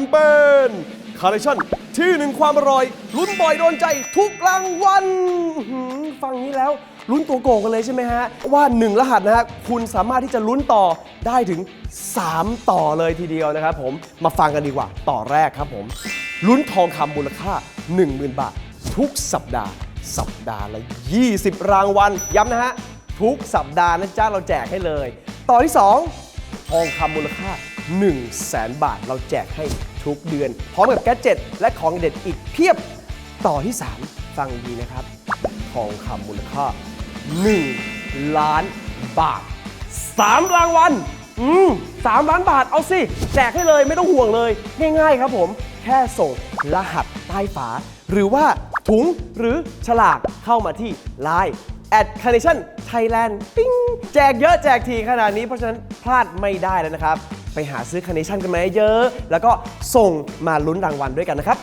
มเปญคาร์เนชั่นที่หนึ่งความอร่อย ลุ้นบ่อยโดนใจทุกรางวัลฟังนี้แล้วลุ้นตัวโกงกันเลยใช่ไหมฮะ ว่า1รหัสนะฮะคุณสามารถที่จะลุ้นต่อได้ถึง 3 ต่อเลยทีเดียวนะครับผมมาฟังกันดีกว่า ต่อแรกครับผมลุ้นทองคำมูลค่า 10,000 บาท ทุกสัปดาห์ สัปดาห์ละ 20 รางวัลย้ำนะฮะ ทุกสัปดาห์นะจ๊ะเราแจกให้เลย ต่อที่ 2 ทองคำมูลค่า 1 0 0 0 0แสนบาท เราแจกให้ทุกเดือน พร้อมกับแกดเจ็ตและของเด็ดอีกเพียบต่อที่ 3 ฟังดีนะครับ ทองคำมูลค่า 1 ล้านบาท 3 รางวัลอืมสามล้านบาทเอาสิ แจกให้เลยไม่ต้องห่วงเลย ง่ายๆครับผม แค่ส่ง รหัสใต้ฝา หรือว่าถุงหรือฉลากเข้ามาที่ Line at carnation thailand ปิ้งแจกเยอะแจกทีขนาดนี้เพราะฉะนั้นพลาดไม่ได้แล้วนะครับ ไปหาซื้อคาร์เนชั่นกันมาเยอะ แล้วก็ส่งมาลุ้นรางวัลด้วยกันนะครับ